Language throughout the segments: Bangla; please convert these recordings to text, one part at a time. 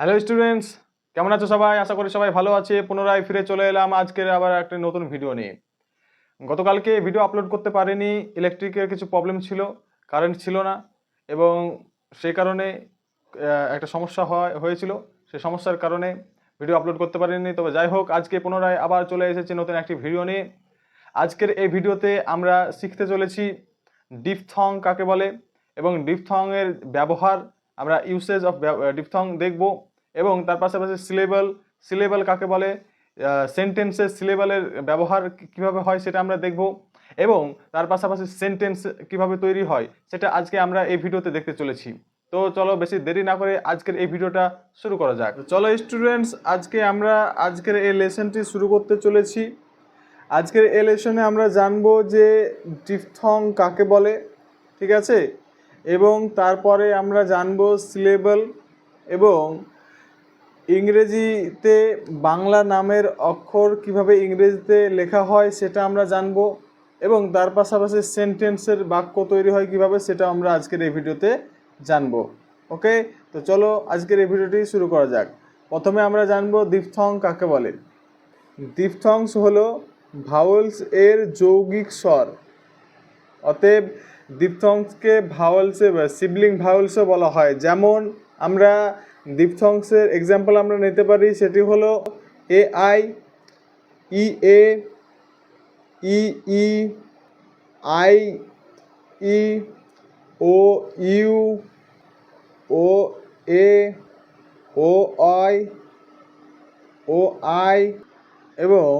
হ্যালো স্টুডেন্টস কেমন আছো সবাই? আশা করি সবাই ভালো আছে। পুনরায় ফিরে চলে এলাম আজকের আবার একটা নতুন ভিডিও নিয়ে। গতকালকে ভিডিও আপলোড করতে পারিনি। ইলেকট্রিকের কিছু প্রবলেম ছিল কারেন্ট ছিল না এবং সেই কারণে একটা সমস্যা হয়, হয়েছিল। সেই সমস্যার কারণে ভিডিও আপলোড করতে পারিনি। তবে যাই হোক, আজকে পুনরায় আবার চলে এসেছি নতুন একটি ভিডিও নিয়ে। আজকের এই ভিডিওতে আমরা শিখতে চলেছি ডিপথং কাকে বলে এবং ডিপথং এর ব্যবহার আমরা ইউসেজ অফ ডিপথং দেখব এবং তার পাশাপাশি সিলেবল সিলেবল কাকে বলে? সেন্টেন্সের সিলেবলের ব্যবহার কীভাবে হয় সেটা আমরা দেখব এবং তার পাশাপাশি সেন্টেন্স কীভাবে তৈরি হয় সেটা আজকে আমরা এই ভিডিওতে দেখতে চলেছি। তো চলো বেশি দেরি না করে আজকের এই ভিডিওটা শুরু করা যাক। চলো স্টুডেন্টস আজকে আমরা আজকের এই লেসনটি শুরু করতে চলেছি। আজকের এই লেসনে আমরা জানব যে ডিপথং কাকে বলে, ঠিক আছে? এবং তারপরে আমরা জানব সিলেবল এবং ইংরেজিতে বাংলা নামের অক্ষর কীভাবে ইংরেজিতে লেখা হয় সেটা আমরা জানব এবং তার পাশাপাশি সেন্টেন্সের বাক্য তৈরি হয় কীভাবে সেটা আমরা আজকের এই ভিডিওতে জানব। ওকে? তো চলো আজকের এই ভিডিওটি শুরু করা যাক। প্রথমে আমরা জানব দিপথং কাকে বলে? দিপথংস হলো ভাওয়েলস এর যৌগিক স্বর। অতএব দিপথংসকে ভাওয়েলসে সিবলিং ভাওয়েলসও বলা হয়। যেমন আমরা দিপথংসের এক্সাম্পল আমরা নিতে পারি, সেটি হলো A I E A E E I E O U O A O I O I এবং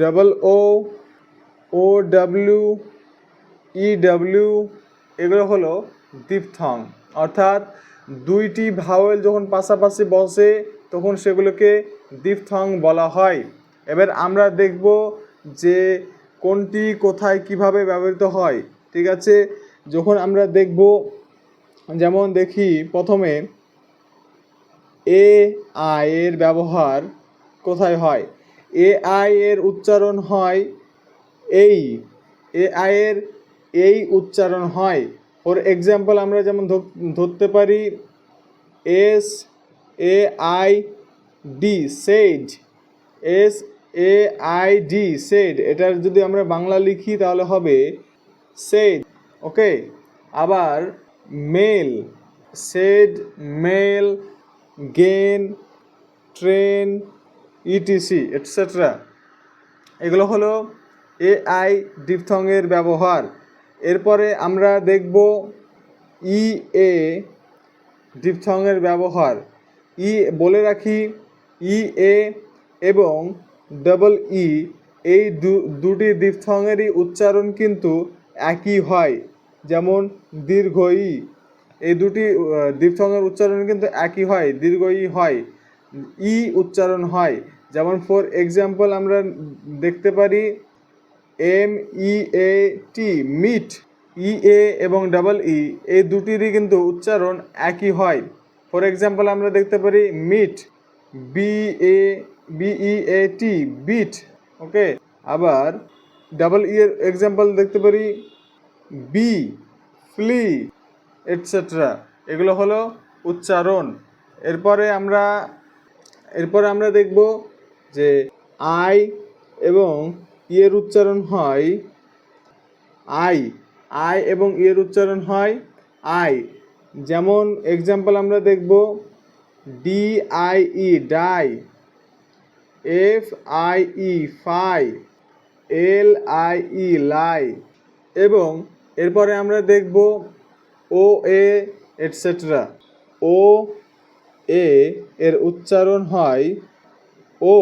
double O O W E W এগুলো হলো দিপথং অর্থাৎ দুইটি ভাওয়েল যখন পাশাপাশি বসে, তখন সেগুলোকে দিপথং বলা হয়। এবার আমরা দেখব যে কোনটি কোথায় কীভাবে ব্যবহৃত হয়। ঠিক আছে? যখন আমরা দেখব, যেমন দেখি প্রথমে এ আই এর ব্যবহার কোথায় হয়? এ আই এর উচ্চারণ হয় এই। এ আই এর এই উচ্চারণ হয়। ফর এক্সাম্পল আমরা যেমন ধর- ধরতে পারি S A I D said S A I D said এটার যদি আমরা বাংলা লিখি তাহলে হবে সেড ওকে আবার mail said mail gain train ETC etcetera এগুলো হলো এ আই ডিপথংয়ের ব্যবহার। এরপরে আমরা দেখব ই এ ডিপথংয়ের ব্যবহার। ই বলে রাখি ই এ এবং ডবল ই এই দুটি ডিপথংয়েরই উচ্চারণ কিন্তু একই হয়, যেমন দীর্ঘ ই এই দুটি ডিপথংয়ের উচ্চারণ কিন্তু একই হয়, দীর্ঘ ই হয় ই উচ্চারণ হয়। যেমন ফর এক্সাম্পল আমরা দেখতে পারি M E A T meet ই এ এবং ডাবল ই এই দুটিরই কিন্তু উচ্চারণ একই হয়। ফর এক্সাম্পল আমরা দেখতে পারি meat B A B E A T beat okay আবার ডাবল ই এর এক্সাম্পল দেখতে পারি বি ফ্লি এটসেট্রা এগুলো হলো উচ্চারণ। এরপরে আমরা এরপরে আমরা দেখব যে আই এবং ইয়ের উচ্চারণ হয় আই। আই এবং ইয়ের উচ্চারণ হয় আই। যেমন এক্সাম্পল আমরা দেখব D I E die F I E fie L I E lie এবং এরপরে আমরা দেখব ও এ এটসেট্রা ও এ এর উচ্চারণ হয় ও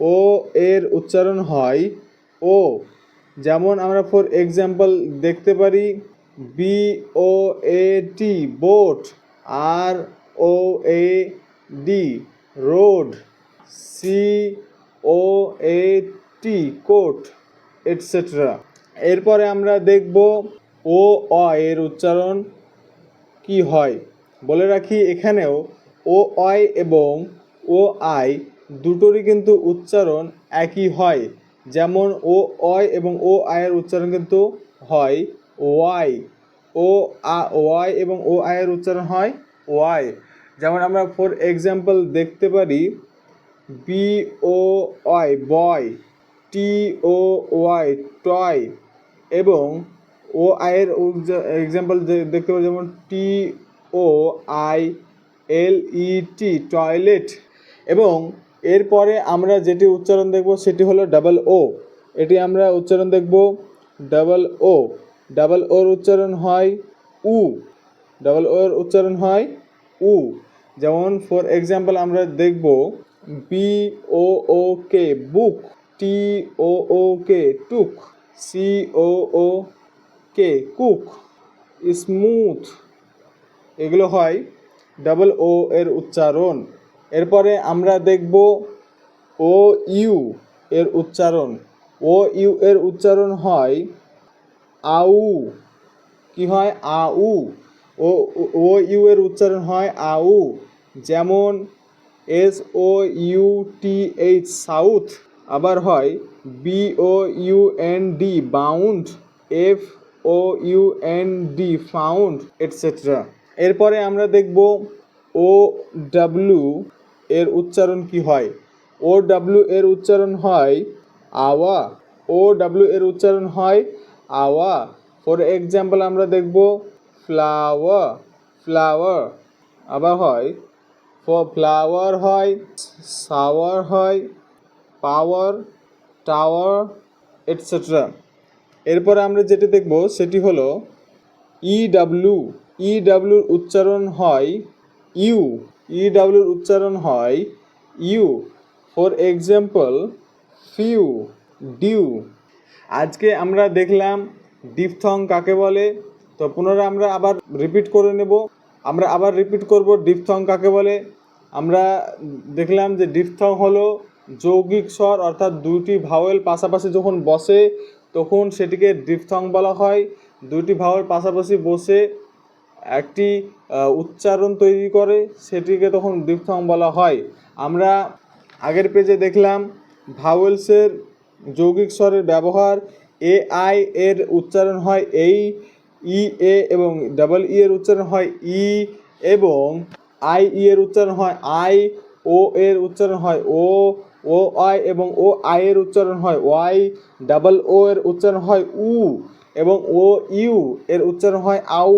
ও এর উচ্চারণ হয়, ও। যেমন আমরা ফর এক্সাম্পল দেখতে পারি B O A T boat R O A D road C O A T coat etcetera এরপরে আমরা দেখব, ও, অ এর উচ্চারণ কি হয়। বলে রাখি এখানেও, ও, অয় এবং ও, আই দুটোরই কিন্তু উচ্চারণ একই হয়। যেমন ও, অয় এবং ও, আয়ের উচ্চারণ কিন্তু হয় ওয়াই। ও, আ, ওয়াই এবং ও, আয়ের উচ্চারণ হয় ওয়াই। যেমন আমরা ফর এক্সাম্পল দেখতে পারি, B, O Y boy, T, O, Y, toy এবং ও, আয়ের এক্সাম্পল দেখতে পারি যেমন টি, ও, I, L, E, T, toilet এবং এরপরে আমরা যেটি উচ্চারণ দেখব সেটি হলো ডাবল ও এটি আমরা উচ্চারণ দেখব ডাবল ও ডাবল ওর উচ্চারণ হয় উ ডাবল ওর উচ্চারণ হয় উ যেমন ফর এক্সাম্পল আমরা দেখব B O O K book T O O K took C O O K cook smooth এগুলো হয় ডাবল ও এর উচ্চারণ। এরপরে আমরা দেখব ও ইউ এর উচ্চারণ। ও ইউ এর উচ্চারণ হয় আউ। কি হয়? আউ। ও ও ইউ এর উচ্চারণ হয় আউ। যেমন S O U T H south. আবার হয় B O U N D bound. F O U N D found, etcetera. এরপরে আমরা দেখব ও ডাব্লু এর উচ্চারণ কি হয়? ও ডাব্লু এর উচ্চারণ হয় আওয়া। ও ডাব্লু এর উচ্চারণ হয় আওয়া। ফর এক্সাম্পল আমরা দেখব ফ্লাওয়ার ফ্লাওয়ার আবার হয় ফ্লাওয়ার হয় সাওয়ার হয় পাওয়ার টাওয়ার এটসেট্রা এরপর আমরা যেটি দেখব, সেটি হলো ই ডাব্লু ই ডাব্লুর উচ্চারণ হয় ইউ ই ডাব্লুর উচ্চারণ হয় you. For example few dew আজকে আমরা দেখলাম ডিপথং কাকে বলে? তো পুনরায় আমরা আবার রিপিট করে নেব। আমরা আবার রিপিট করব ডিপথং কাকে বলে? আমরা দেখলাম যে ডিপথং হলো যৌগিক স্বর, অর্থাৎ দুইটি ভাওয়েল পাশাপাশি যখন বসে, তখন সেটিকে ডিপথং বলা হয়। দুইটি ভাওয়েল পাশাপাশি বসে একটি উচ্চারণ তৈরি করে, সেটিকে তখন ডিপথং বলা হয়। আমরা আগের পেজে দেখলাম, ভাওয়েলসের যৌগিক স্বরের ব্যবহার, এ আই এর উচ্চারণ হয় এই, ই এ এবং ডাবল ই এর উচ্চারণ হয় ই এবং আই ই এর উচ্চারণ হয় আই, ও এর উচ্চারণ হয় ও ও আই এবং ও আই এর উচ্চারণ হয় ওয়াই, ডাবল ও এর উচ্চারণ হয় উ এবং ও ইউ এর উচ্চারণ হয় আউ।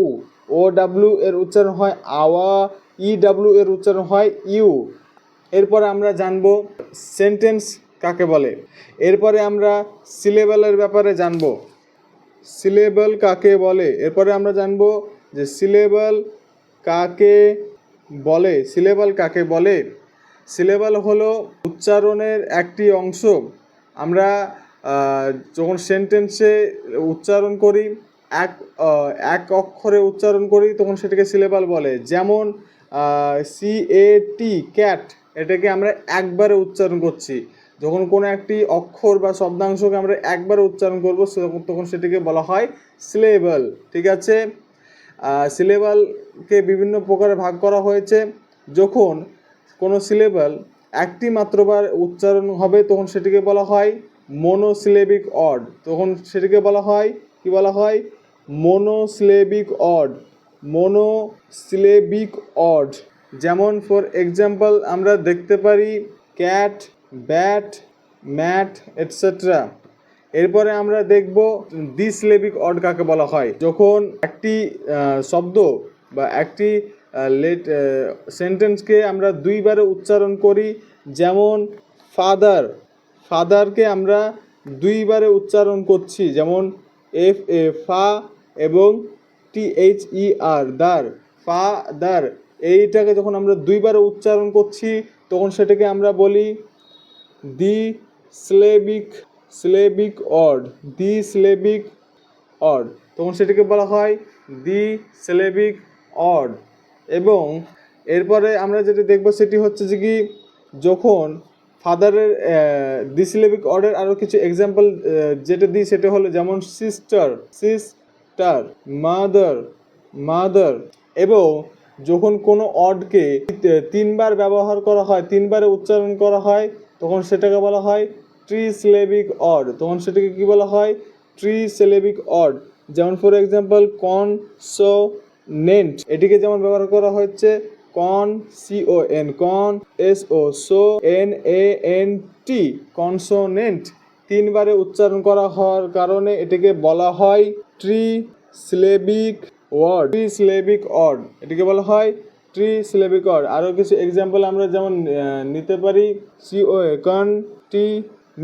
ও ডাব্লিউ এর উচ্চারণ হয় আওয়া ই ডাব্লিউ এর উচ্চারণ হয় ইউ। এরপরে আমরা জানব সেন্টেন্স কাকে বলে। এরপরে আমরা সিলেবেলের ব্যাপারে জানব। সিলেবল কাকে বলে? এরপরে আমরা জানব যে সিলেবল কাকে বলে? সিলেবল কাকে বলে? সিলেবল হলো উচ্চারণের একটি অংশ। আমরা যখন সেন্টেন্সে উচ্চারণ করি এক এক অক্ষরে উচ্চারণ করি, তখন সেটাকে সিলেবল বলে। যেমন সি এ টি ক্যাট এটাকে আমরা একবারে উচ্চারণ করছি। যখন কোনো একটি অক্ষর বা শব্দাংশকে আমরা একবারে উচ্চারণ করব তখন সেটিকে বলা হয় সিলেবল ঠিক আছে? সিলেবালকে বিভিন্ন প্রকারে ভাগ করা হয়েছে। যখন কোনো সিলেবাল একটি মাত্রবার উচ্চারণ হবে, তখন সেটিকে বলা হয় মনোসিলেবিক অড তখন সেটিকে বলা হয় কি বলা হয়? Monosyllabic word monosyllabic word. যেমন, ফর এক্সাম্পল, আমরা দেখতে পারি ক্যাট, ব্যাট, ম্যাট, এটসেট্রা। এরপরে আমরা দেখব ডিসলেবিক অড কাকে বলা হয়। যখন একটি শব্দ বা একটি লেট সেন্টেন্সকে আমরা দুইবারে উচ্চারণ করি, যেমন, ফাদার। ফাদারকে আমরা দুইবারে উচ্চারণ করছি, যেমন এফ এ ফা এবং টি এইচ ই আর দার ফা দার এইটাকে যখন আমরা দুইবার উচ্চারণ করছি, তখন সেটাকে আমরা বলি দি স্লেবিক স্লেবিক অড দি স্লেবিক অড তখন সেটাকে বলা হয় দি স্লেবিক অড এবং এরপরে আমরা যেটা দেখব সেটি হচ্ছে যে কি, যখন ফাদারের ডিসিলেবিক অর্ডার আরও কিছু এক্সাম্পল যেটা দিই সেটা হলো যেমন সিস্টার সিস্টার মাদার মাদার এবং যখন কোনো অডকে তিনবার ব্যবহার করা হয়, তিনবারে উচ্চারণ করা হয়, তখন সেটাকে বলা হয় ট্রি সিলেবিক অড তখন সেটাকে কি বলা হয়? ট্রি সিলেবিক অড যেমন for example con so consonant এটিকে যেমন ব্যবহার করা হচ্ছে con C O N con S O so N A N T consonant তিনবারে উচ্চারণ করা হওয়ার কারণে এটিকে বলা হয় trisyllabic word trisyllabic word এটিকে বলা হয় ট্রি সিলেবিক অর্ড আরও কিছু এক্সাম্পল আমরা যেমন নিতে পারি C O con T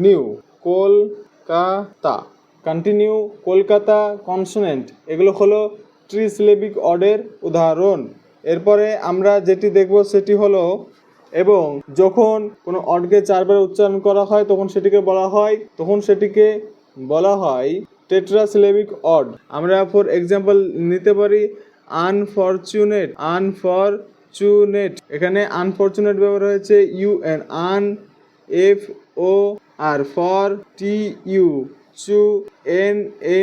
new কলকাতা। কন্টিনিউ কলকাতা কনসোনেন্ট এগুলো হলো ট্রি সিলেবিক অর্ডের উদাহরণ। এরপরে আমরা যেটি দেখব সেটি হলো এবং যখন কোনো অডকে চারবার উচ্চারণ করা হয়, তখন সেটিকে বলা হয়, তখন সেটিকে বলা হয় টেট্রাসিলেবিক অড আমরা ফর এক্সাম্পল নিতে পারি আনফরচুনেট আনফরচুনেট। এখানে আনফরচুনেট ব্যবহার হয়েছে U N, un, F, O, R. For, T, U, chu, N, A,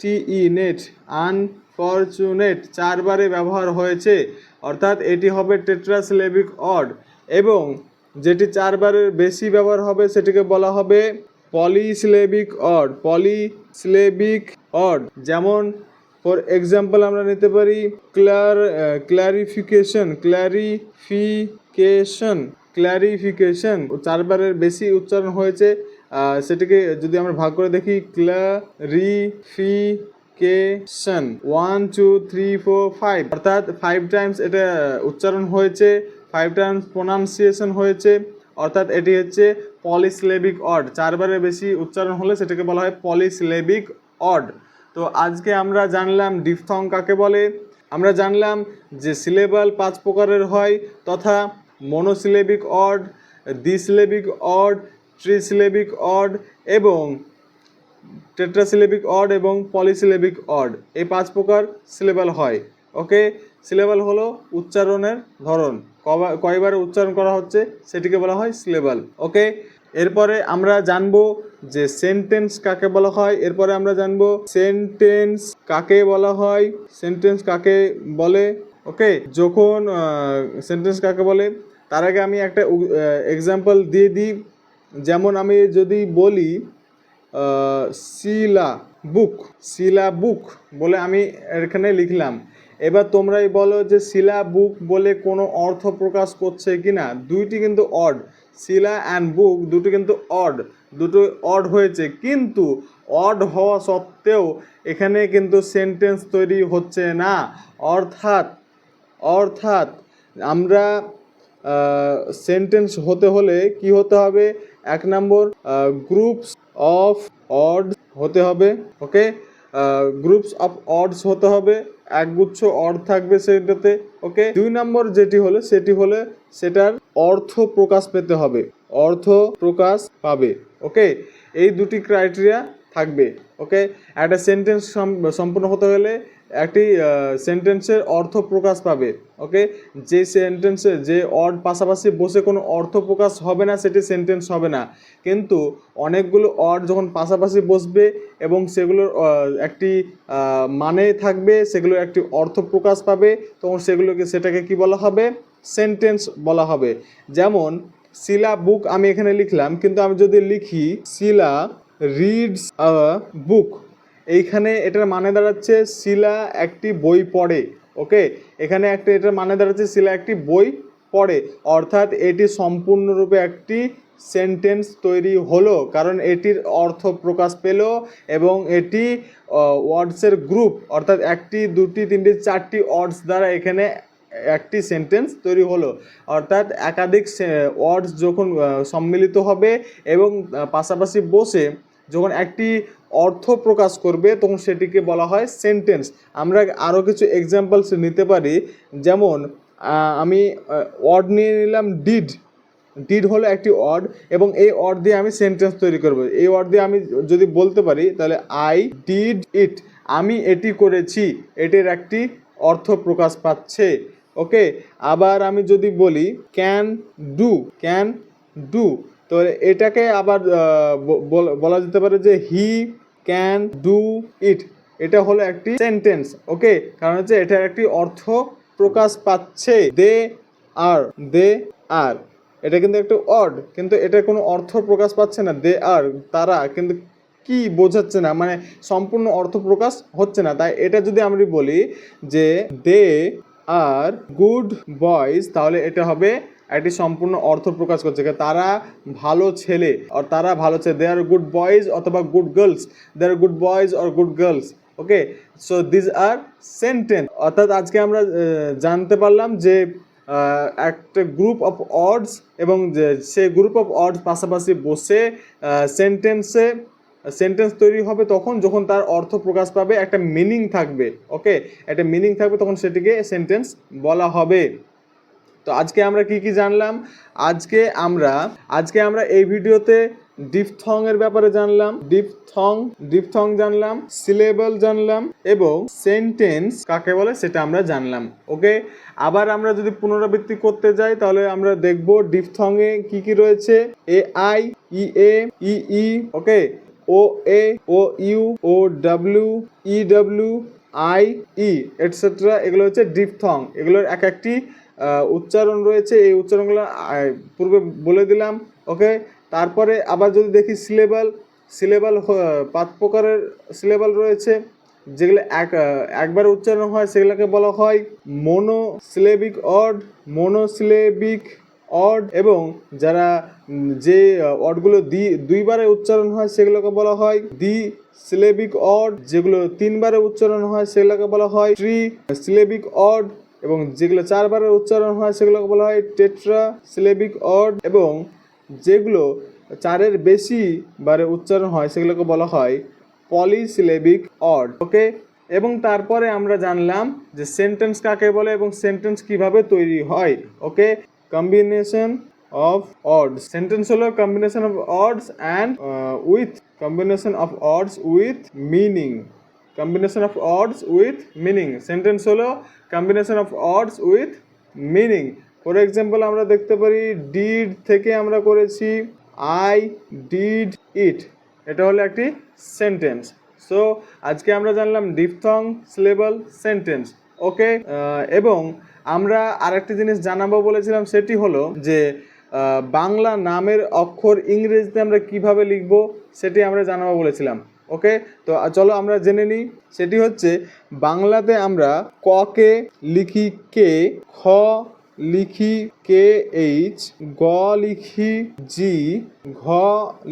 T, E, nate. Unfortunate চারবারে ব্যবহার হয়েছে। অর্থাৎ এটি হবে টেট্রাসিলেবিক অড এবং যেটি চারবারের বেশি ব্যবহার হবে সেটিকে বলা হবে পলিসিলেবিক অড। পলিসিলেবিক অড যেমন, ফর এক্সাম্পল আমরা নিতে পারি ক্লার ক্লারিফিকেশন ক্লারিফিকেশন ক্লারিফিকেশন চারবারের বেশি উচ্চারণ হয়েছে সেটিকে যদি আমরা ভাগ করে দেখি clarification one, two, three, four, five. অর্থাৎ ফাইভ টাইমস এটা উচ্চারণ হয়েছে ফাইভ টাইমস প্রোনাউন্সিয়েশন হয়েছে, অর্থাৎ এটি হচ্ছে পলিসিলেবিক অড চারবারের বেশি উচ্চারণ হলে সেটাকে বলা হয় পলিসিলেবিক অড তো আজকে আমরা জানলাম ডিফথং কাকে বলে, আমরা জানলাম যে সিলেবাল পাঁচ প্রকারের হয়, তথা monosyllabic odd দ্বিসিলেবিক odd trisyllabic odd এবং টেট্রাসিলেবিক অড এবং পলিসিলেবিক অড এই পাঁচ প্রকার সিলেবাল হয় ওকে সিলেবাল হলো উচ্চারণের ধরন। কয়বার উচ্চারণ করা হচ্ছে সেটিকে বলা হয় সিলেবাল। ওকে? এরপরে আমরা জানব যে সেন্টেন্স কাকে বলা হয়। এরপরে আমরা জানব সেন্টেন্স কাকে বলা হয়। সেন্টেন্স কাকে বলে? ওকে? যখন সেন্টেন্স কাকে বলে? তার আগে আমি একটা এক্সাম্পল দিয়ে দিই। যেমন আমি যদি বলি শিলা বুক শিলা বুক বলে আমি এখানে লিখলাম। এবার তোমরাই বলো যে শিলা বুক বলে কোনো অর্থ প্রকাশ করছে কি না দুইটি কিন্তু অড, শিলা অ্যান্ড বুক, দুটো কিন্তু অড, দুটো অড হয়েছে। কিন্তু অড হওয়া সত্ত্বেও এখানে কিন্তু সেন্টেন্স তৈরি হচ্ছে না। অর্থাৎ অর্থাৎ আমরা সেন্টেন্স হতে হলে কি হতে হবে? এক নম্বর গ্রুপস অফ অড হতে হবে ওকে গ্রুপস অফ অডস হতে হবে। একগুচ্ছ অর্থ থাকবে সেটাতে, ওকে? দুই নম্বর যেটি হলে, সেটি হলে সেটার অর্থ প্রকাশ পেতে হবে। অর্থ প্রকাশ পাবে, ওকে? এই দুটি ক্রাইটেরিয়া থাকবে, ওকে? একটা সেন্টেন্স সম্পূর্ণ হতে হলে একটি সেন্টেন্সের অর্থ প্রকাশ পাবে ওকে যে সেন্টেন্সে যে অড পাশাপাশি বসে কোনো অর্থ প্রকাশ হবে না, সেটি সেন্টেন্স হবে না। কিন্তু অনেকগুলো অড যখন পাশাপাশি বসবে এবং সেগুলোর একটি মানে থাকবে, সেগুলোর একটি অর্থ প্রকাশ পাবে, তখন সেগুলোকে, সেটাকে কি বলা হবে? সেন্টেন্স বলা হবে। যেমন, শিলা বুক আমি এখানে লিখলাম, কিন্তু আমি যদি লিখি, শিলা রিডস আ বুক এইখানে এটার মানে দাঁড়াচ্ছে শিলা একটি বই পড়ে, ওকে? এখানে একটা এটার মানে দাঁড়াচ্ছে শিলা একটি বই পড়ে, অর্থাৎ এটি সম্পূর্ণরূপে একটি সেন্টেন্স তৈরি হলো, কারণ এটির অর্থ প্রকাশ পেল এবং এটি ওয়ার্ডসের গ্রুপ অর্থাৎ একটি, দুটি, তিনটি, চারটি ওয়ার্ডস দ্বারা এখানে একটি সেন্টেন্স তৈরি হলো। অর্থাৎ একাধিক ওয়ার্ডস যখন সম্মিলিত হবে এবং পাশাপাশি বসে যখন একটি অর্থ প্রকাশ করবে, তখন সেটিকে বলা হয় সেন্টেন্স আমরা আরও কিছু এক্সাম্পলস নিতে পারি। যেমন আমি ওয়ার্ড নিয়ে নিলাম ডিড ডিড হলো একটি ওয়ার্ড এবং এই ওয়ার্ড দিয়ে আমি সেন্টেন্স তৈরি করব। এই ওয়ার্ড দিয়ে আমি যদি বলতে পারি, তাহলে আই ডিড ইট আমি এটি করেছি। এটির একটি অর্থ প্রকাশ পাচ্ছে। ওকে? আবার আমি যদি বলি ক্যান ডু ক্যান ডু তো এটাকে আবার বলা যেতে পারে যে হি ক্যান ডু ইট এটা হলো একটি সেন্টেন্স ওকে কারণ হচ্ছে এটার একটি অর্থ প্রকাশ পাচ্ছে। দে আর দে আর এটা কিন্তু একটু অড কিন্তু এটা কোনো অর্থ প্রকাশ পাচ্ছে না। দে আর তারা, কিন্তু কি বোঝাচ্ছে না? মানে সম্পূর্ণ অর্থ প্রকাশ হচ্ছে না। তাই এটা যদি আমরা বলি যে দে আর গুড বয়েজ তাহলে এটা হবে একটি সম্পূর্ণ অর্থ প্রকাশ করছে তারা ভালো ছেলে, আর তারা ভালো ছেলে দে আর গুড বয়েজ অথবা good girls they are good boys or good girls okay so this are sentence অর্থাৎ আজকে আমরা জানতে পারলাম যে একটা গ্রুপ অফ অর্ডস এবং সে গ্রুপ অফ অর্ডস পাশাপাশি বসে সেন্টেন্সে সেন্টেন্স তৈরি হবে তখন যখন তার অর্থ প্রকাশ পাবে, একটা মিনিং থাকবে ওকে একটা মিনিং থাকবে তখন সেটিকে সেন্টেন্স বলা হবে। তো আজকে আমরা কি কি জানলাম? আজকে আমরা আজকে আমরা এই ভিডিওতে ডিপথং এর ব্যাপারে জানলাম ডিপথং ডিপথং জানলাম সিলেবল জানলাম এবং সেন্টেন্স কাকে বলে সেটা আমরা জানলাম, ওকে? আবার আমরা যদি পুনরাবৃত্তি করতে যাই, তাহলে আমরা দেখব ডিপথং এ কি কি রয়েছে। A I E A E E okay? O A O U O W E W I E etcetera এগুলো হচ্ছে ডিপথং এগুলোর এক একটি উচ্চারণ রয়েছে, এই উচ্চারণগুলো পূর্বে বলে দিলাম, ওকে? তারপরে আবার যদি দেখি সিলেবাল সিলেবাল পাঁচ প্রকারের সিলেবাল রয়েছে, যেগুলো এক একবার উচ্চারণ হয়, সেগুলোকে বলা হয় মোনোসিলেবিক অড মোনোসিলেবিক অড এবং যারা যে অডগুলো দি, দুইবারে উচ্চারণ হয়, সেগুলোকে বলা হয় দি সিলেবিক অড যেগুলো তিনবারে উচ্চারণ হয়, সেগুলোকে বলা হয় ট্রি সিলেবিক অড এবং যেগুলো চারবারের উচ্চারণ হয়, সেগুলোকে বলা হয় টেট্রা, সিলেবিক অড এবং যেগুলো চারের বেশি বারে উচ্চারণ হয়, সেগুলোকে বলা হয় পলিসিলেবিক অড। ওকে? এবং তারপরে আমরা জানলাম যে সেন্টেন্স কাকে বলে এবং সেন্টেন্স কীভাবে তৈরি হয়। Okay? Combination of words. Sentence হলো combination of words and with. Combination of words with meaning. Combination of words with meaning sentence হলো combination of words with meaning for example আমরা দেখতে পারি ডিড থেকে আমরা করেছি আই ডিড ইট এটা হলো একটি সেন্টেন্স সো আজকে আমরা জানলাম ডিপথং সিলেবল সেন্টেন্স ওকে এবং আমরা আরেকটি জিনিস জানাব বলেছিলাম, সেটি হলো যে বাংলা নামের অক্ষর ইংরেজিতে আমরা কীভাবে লিখব, সেটি আমরা জানাব বলেছিলাম। ওকে তো চলো আমরা জেনে নিই। সেটি হচ্ছে, বাংলাতে আমরা ককে লিখি কে, খ লিখি কে এইচ গ লিখি জি, ঘ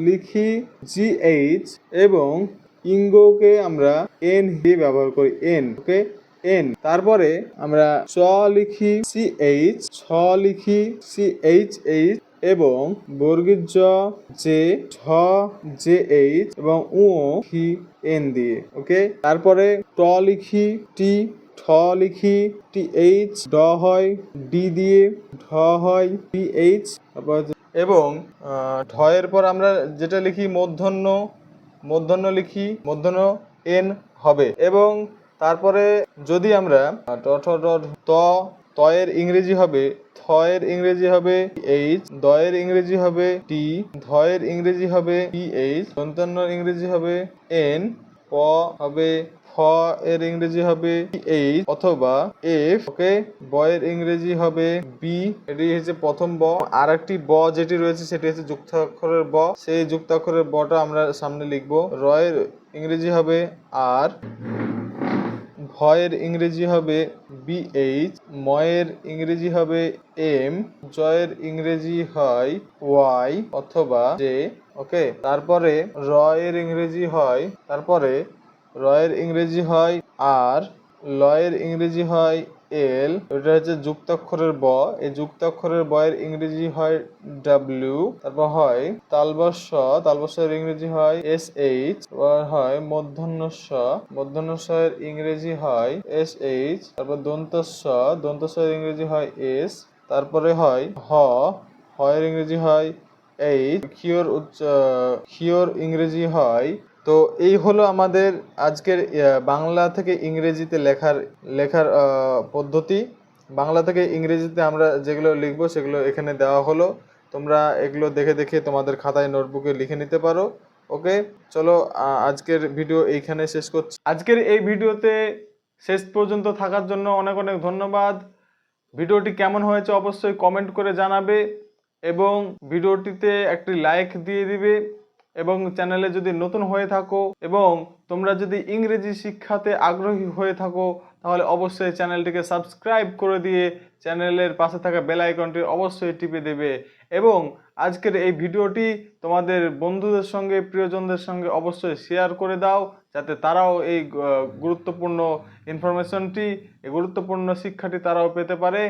লিখি জি এইচ এবং ইঙ্গকে আমরা এন দিয়ে ব্যবহার করি, এন ওকে এন। তারপরে আমরা চ লিখি সি এইচ ছ লিখি সি এইচ এইচ এবং বর্গীর জ জে ঝ জে এইচ এবং উ লিখি এন দিয়ে, ওকে? তারপরে ট লিখি, টি, ঠ লিখি টি এইচ ড হয়, ডি দিয়ে, ঢ হয় টি এইচ তারপর এবং এর পর আমরা যেটা লিখি মূর্ধন্য মূর্ধন্য লিখি মূর্ধন্য এন হবে। এবং তারপরে যদি আমরা ট ঠ ড ঢ, ত ত এর ইংরেজি হবে থ এর ইংরেজি হবে এইচ দ এর ইংরেজি হবে টি ধ এর ইংরেজি হবে টি এইচ দন্তান্ন ইংরেজি হবে এন প হবে ফ এর ইংরেজি হবে এইচ অথবা এফ ওকে ব এর ইংরেজি হবে বি এটি হচ্ছে প্রথম ব। আর একটি ব যেটি রয়েছে সেটি হচ্ছে যুক্তাক্ষরের ব। সেই যুক্তাক্ষরের বটা আমরা সামনে লিখব। র এর ইংরেজি হবে আর ভয়ের ইংরেজি হবে বিএইচ ময়ের ইংরেজি হবে এম জয়ের ইংরেজি হয় ওয়াই অথবা জে ওকে? তারপরে র এর ইংরেজি হয়, তারপরে রয়ের ইংরেজি হয় আর ল এর ইংরেজি হয় এল এটা হচ্ছে যুক্তাক্ষরের ব। এই যুক্তাক্ষরের বয়ের ইংরেজি হয় ডাব্লিউ তারপর হয় তালবস্য তালবস্যের ইংরেজি হয় এস এইচ হয় মধ্যাহ্ন স স এর ইংরেজি হয় এস এইচ তারপর দন্তস্ব দন্তস্ব এর ইংরেজি হয় এস তারপরে হয় হ হ এর ইংরেজি হয় এইচ ক্ষিয়র উচ্চ, ক্ষিয়র ইংরেজি হয় তো এই হলো আমাদের আজকের বাংলা থেকে ইংরেজিতে লেখার লেখার পদ্ধতি। বাংলা থেকে ইংরেজিতে আমরা যেগুলো লিখব সেগুলো এখানে দেওয়া হলো। তোমরা এগুলো দেখে দেখে তোমাদের খাতায় নোটবুকে লিখে নিতে পারো। ওকে? চলো আজকের ভিডিও এইখানে শেষ করছি। আজকের এই ভিডিওতে শেষ পর্যন্ত থাকার জন্য অনেক অনেক ধন্যবাদ। ভিডিওটি কেমন হয়েছে অবশ্যই কমেন্ট করে জানাবে এবং ভিডিওটিতে একটি লাইক দিয়ে দিবে। এবং চ্যানেলে যদি নতুন হয়ে থাকো এবং তোমরা যদি ইংরেজি শিক্ষাতে আগ্রহী হয়ে থাকো, তাহলে অবশ্যই চ্যানেলটিকে সাবস্ক্রাইব করে দিয়ে চ্যানেলের পাশে থাকা বেল আইকনটি অবশ্যই টিপে দেবে। এবং আজকের এই ভিডিওটি তোমাদের বন্ধুদের সঙ্গে, প্রিয়জনদের সঙ্গে অবশ্যই শেয়ার করে দাও, যাতে তারাও এই গুরুত্বপূর্ণ ইনফরমেশনটি এই গুরুত্বপূর্ণ শিক্ষাটি তারাও পেতে পারে।